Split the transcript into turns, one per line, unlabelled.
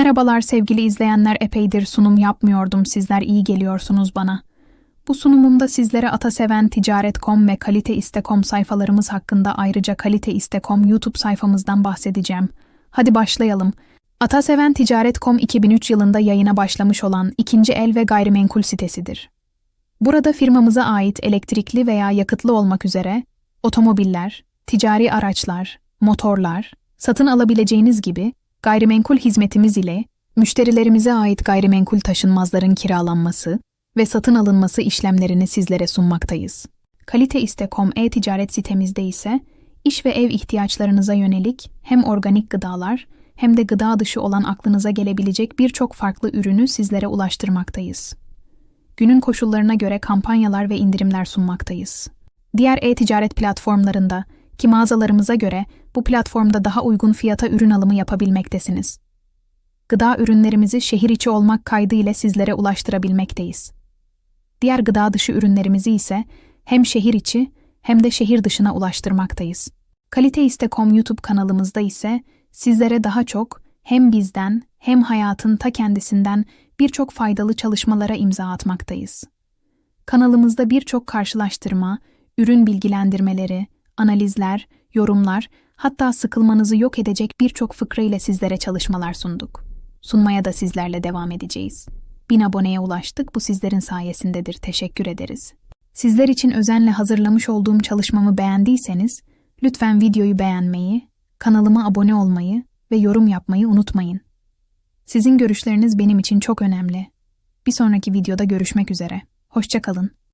Merhabalar sevgili izleyenler epeydir sunum yapmıyordum sizler iyi geliyorsunuz bana. Bu sunumumda sizlere Ataseven Ticaret.com ve Kalite.iste.com sayfalarımız hakkında ayrıca Kalite.iste.com YouTube sayfamızdan bahsedeceğim. Hadi başlayalım. Ataseven Ticaret.com 2003 yılında yayına başlamış olan ikinci el ve gayrimenkul sitesidir. Burada firmamıza ait elektrikli veya yakıtlı olmak üzere otomobiller, ticari araçlar, motorlar, satın alabileceğiniz gibi gayrimenkul hizmetimiz ile müşterilerimize ait gayrimenkul taşınmazların kiralanması ve satın alınması işlemlerini sizlere sunmaktayız. Kaliteiste.com e-ticaret sitemizde ise iş ve ev ihtiyaçlarınıza yönelik hem organik gıdalar hem de gıda dışı olan aklınıza gelebilecek birçok farklı ürünü sizlere ulaştırmaktayız. Günün koşullarına göre kampanyalar ve indirimler sunmaktayız. Diğer e-ticaret platformlarında ki mağazalarımıza göre bu platformda daha uygun fiyata ürün alımı yapabilmektesiniz. Gıda ürünlerimizi şehir içi olmak kaydı ile sizlere ulaştırabilmekteyiz. Diğer gıda dışı ürünlerimizi ise hem şehir içi hem de şehir dışına ulaştırmaktayız. Kaliteiste.com YouTube kanalımızda ise sizlere daha çok hem bizden hem hayatın ta kendisinden birçok faydalı çalışmalara imza atmaktayız. Kanalımızda birçok karşılaştırma, ürün bilgilendirmeleri, analizler, yorumlar, hatta sıkılmanızı yok edecek birçok fıkra ile sizlere çalışmalar sunduk. Sunmaya da sizlerle devam edeceğiz. Bin aboneye ulaştık, bu sizlerin sayesindedir, teşekkür ederiz. Sizler için özenle hazırlamış olduğum çalışmamı beğendiyseniz, lütfen videoyu beğenmeyi, kanalıma abone olmayı ve yorum yapmayı unutmayın. Sizin görüşleriniz benim için çok önemli. Bir sonraki videoda görüşmek üzere. Hoşçakalın.